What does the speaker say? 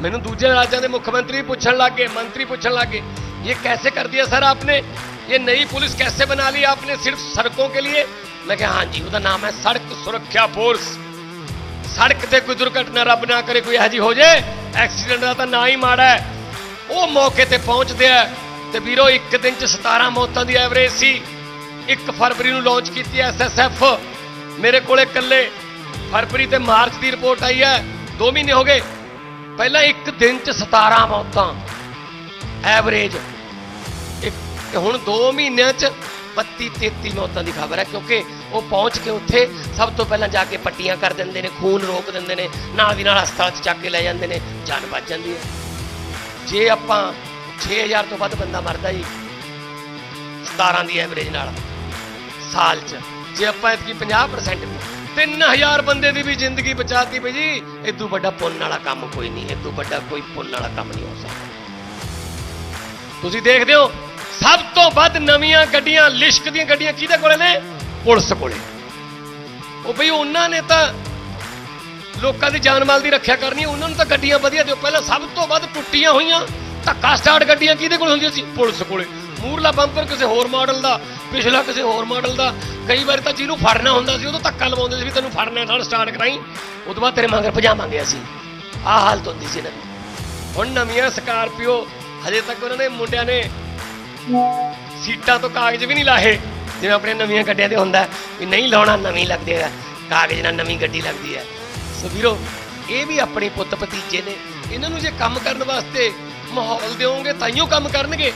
ਮੈਨੂੰ ਦੂਜੇ ਰਾਜਾਂ ਦੇ ਮੁੱਖ ਮੰਤਰੀ ਪੁੱਛਣ ਲੱਗੇ ਮੰਤਰੀ ਪੁੱਛਣ ਲੱਗੇ ये कैसे कर दिया सर आपने ये नई पुलिस कैसे बना ली आपने सिर्फ सड़कों के लिए मैं कहा हाँ जी ਉਹਦਾ ਨਾਮ ਹੈ ਸੜਕ ਸੁਰੱਖਿਆ ਫੋਰਸ ਸੜਕ ਤੇ ਕੋਈ ਦੁਰਘਟਨਾ ਰੱਬ ਨਾ ਕਰੇ ਕੋਈ ਇਹੋ ਜਿਹੀ ਹੋ ਜੇ ਐਕਸੀਡੈਂਟ ਦਾ ਤਾਂ ਨਾ ਹੀ ਮਾੜਾ ਹੈ ਉਹ ਮੌਕੇ ਤੇ ਪਹੁੰਚਦੇ ਆ ਤੇ ਵੀਰੋ ਇੱਕ ਦਿਨ ਚ 17 ਮੌਤਾਂ ਦੀ ਐਵਰੇਜ ਸੀ 1 ਫਰਵਰੀ ਨੂੰ ਲਾਂਚ ਕੀਤੀ ਐਸਐਸਐਫ ਮੇਰੇ ਕੋਲੇ ਇਕੱਲੇ ਫਰਵਰੀ ਤੇ ਮਾਰਚ ਦੀ ਰਿਪੋਰਟ ਆਈ ਹੈ 2 ਮਹੀਨੇ ਹੋ ਗਏ ਪਹਿਲਾਂ ਇੱਕ ਦਿਨ ਚ 17 ਮੌਤਾਂ ਐਵਰੇਜ ਇੱਕ ਹੁਣ 2 ਮਹੀਨਿਆਂ ਚ 32 33 ਮੌਤਾਂ ਦੀ ਖਬਰ ਹੈ, ਕਿਉਂਕਿ ਉਹ ਪਹੁੰਚ ਕੇ ਉੱਥੇ ਸਭ ਤੋਂ ਪਹਿਲਾਂ ਜਾ ਕੇ ਪੱਟੀਆਂ ਕਰ ਦਿੰਦੇ ਨੇ, ਖੂਨ ਰੋਕ ਦਿੰਦੇ ਨੇ, ਨਾਲ ਦੀ ਨਾਲ ਹਸਪਤਾਲ 'ਚ ਚੱਕ ਕੇ ਲੈ ਜਾਂਦੇ ਨੇ, ਜਾਨ ਬਚ ਜਾਂਦੀ ਹੈ। ਜੇ ਆਪਾਂ 6000 ਤੋਂ ਵੱਧ ਬੰਦਾ ਮਰਦਾ ਜੀ 17 ਦੀ ਐਵਰੇਜ ਨਾਲ, ਸਾਲ 'ਚ। ਜੇ ਆਪਾਂ ਇਤਕੀ 50% 3000 ਬੰਦੇ ਦੀ ਵੀ ਜ਼ਿੰਦਗੀ ਬਚਾਤੀ ਬਈ ਜੀ। ਇਦੋਂ ਵੱਡਾ ਪੁੰਨ ਵਾਲਾ ਕੰਮ ਕੋਈ ਨਹੀਂ ਇਦੋਂ ਵੱਡਾ ਕੋਈ ਪੁੰਨ ਵਾਲਾ ਕੰਮ ਨਹੀਂ ਹੋ ਸਕਦਾ। ਤੁਸੀਂ ਦੇਖਦੇ ਹੋ, ਸਭ ਤੋਂ ਵੱਧ ਨਵੀਆਂ ਗੱਡੀਆਂ, ਲਿਸ਼ਕ ਦੀਆਂ ਗੱਡੀਆਂ ਕਿਹਦੇ ਕੋਲੇ ਨੇ? ਪੁਲਿਸ ਕੋਲੇ। ਉਹ ਬਈ ਉਹਨਾਂ ਨੇ ਤਾਂ ਲੋਕਾਂ ਦੀ ਜਾਨ ਮਾਲ ਦੀ ਰੱਖਿਆ ਕਰਨੀ, ਉਹਨਾਂ ਨੂੰ ਤਾਂ ਗੱਡੀਆਂ ਵਧੀਆ ਦਿਓ। ਪਹਿਲਾਂ ਸਭ ਤੋਂ ਵੱਧ ਟੁੱਟੀਆਂ ਹੋਈਆਂ ਧੱਕਾ ਸਟਾਰਟ ਗੱਡੀਆਂ ਕਿਹਦੇ ਕੋਲ ਹੁੰਦੀਆਂ ਸੀ? ਪੁਲਿਸ ਕੋਲੇ। ਮੂਰਲਾ ਬੰਪਰ ਕਿਸੇ ਹੋਰ ਮਾਡਲ ਦਾ, ਪਿਛਲਾ ਕਿਸੇ ਹੋਰ ਮਾਡਲ ਦਾ ਕਈ ਵਾਰ ਤਾਂ ਜਿਹਨੂੰ ਫੜਨਾ ਹੁੰਦਾ ਸੀ, ਉਦੋਂ ਧੱਕਾ ਲਵਾਉਂਦੇ ਸੀ ਵੀ ਤੈਨੂੰ ਫੜਨਾ ਨਾਲ ਸਟਾਰਟ ਕਰਾਈ। ਉਦੋਂ ਬਾਅਦ ਤੇਰੇ ਮਗਰ ਭਜਾਵਾਂਗੇ ਅਸੀਂ। ਆਹ ਹਾਲਤ ਹੁੰਦੀ ਸੀ ਨਾ ਹੁਣ ਨਵੀਆਂ ਸਕਾਰਪੀਓ, ਹਜੇ ਤੱਕ ਉਹਨਾਂ ਨੇ ਮੁੰਡਿਆਂ ਨੇ ਸੀਟਾਂ ਤੋਂ ਕਾਗਜ਼ ਵੀ ਨਹੀਂ ਲਾਹੇ, ਜਿਵੇਂ ਆਪਣੇ ਨਵੀਆਂ ਗੱਡੀਆਂ ਤੇ ਹੁੰਦਾ ਵੀ ਨਹੀਂ ਲਾਉਣਾ, ਨਵੀਂ ਲੱਗਦੀ ਹੈ। ਕਾਗਜ਼ ਨਾਲ ਨਵੀਂ ਗੱਡੀ ਲੱਗਦੀ ਹੈ। ਸੋ ਵੀਰੋ, ਇਹ ਵੀ ਆਪਣੇ ਪੁੱਤ ਭਤੀਜੇ ਨੇ। ਇਹਨਾਂ ਨੂੰ ਜੇ ਕੰਮ ਕਰਨ ਵਾਸਤੇ ਮਾਹੌਲ ਦਿਓਗੇ ਤਾਈਓ ਕੰਮ ਕਰਨਗੇ।